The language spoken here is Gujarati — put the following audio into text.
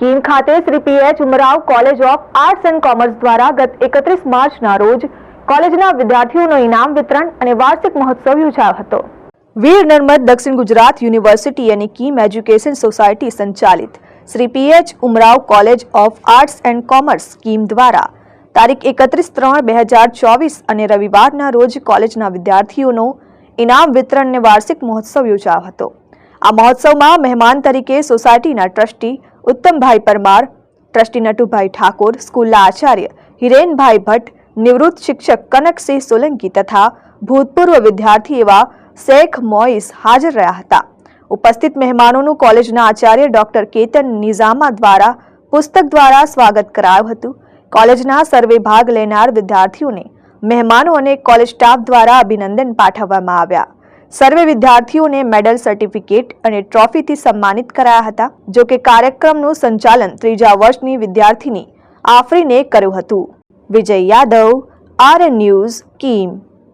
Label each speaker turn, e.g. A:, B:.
A: કીમ ખાતે Shri PH Umrao college of arts and commerce દ્વારા ગત એકત્રીસ માર્ચના રોજ કોલેજના વિદ્યાર્થીઓનો ઇનામ વિતરણ અને વાર્ષિક મહોત્સવ યોજાયો હતો. વીર નર્મદ દક્ષિણ ગુજરાત યુનિવર્સિટી અને કીમ એજ્યુકેશન સોસાયટી સંચાલિત Shri PH Umrao college of arts and commerce scheme દ્વારા તારીખ એકત્રીસ ત્રણ બે હજાર ચોવીસ અને રવિવારના રોજ કોલેજના વિદ્યાર્થીઓનો ઇનામ વિતરણ અને વાર્ષિક મહોત્સવ યોજાયો હતો. આ મહોત્સવમાં મહેમાન તરીકે સોસાયટીના ટ્રસ્ટી ઉત્તમભાઈ પરમાર, ટ્રસ્ટી નટુભાઈ ઠાકોર, સ્કૂલના આચાર્ય હિરેનભાઈ ભટ્ટ, નિવૃત્ત શિક્ષક કનકસિંહ સોલંકી તથા ભૂતપૂર્વ વિદ્યાર્થી એવા શેખ મોઇસ હાજર રહ્યા હતા. ઉપસ્થિત મહેમાનોનું કોલેજના આચાર્ય ડોક્ટર કેતન નિઝામા દ્વારા પુસ્તક દ્વારા સ્વાગત કરાયું હતું. કોલેજના સર્વે ભાગ લેનાર વિદ્યાર્થીઓને મહેમાનો અને કોલેજ સ્ટાફ દ્વારા અભિનંદન પાઠવવામાં આવ્યા. સર્વે વિદ્યાર્થીઓને મેડલ સર્ટિફિકેટ અને ટ્રોફીથી સન્માનિત કરાયા હતા, જો કે કાર્યક્રમનું સંચાલન ત્રીજા વર્ષની વિદ્યાર્થીની આફરીને કર્યું હતું. Vijay Yadav R news, Kim.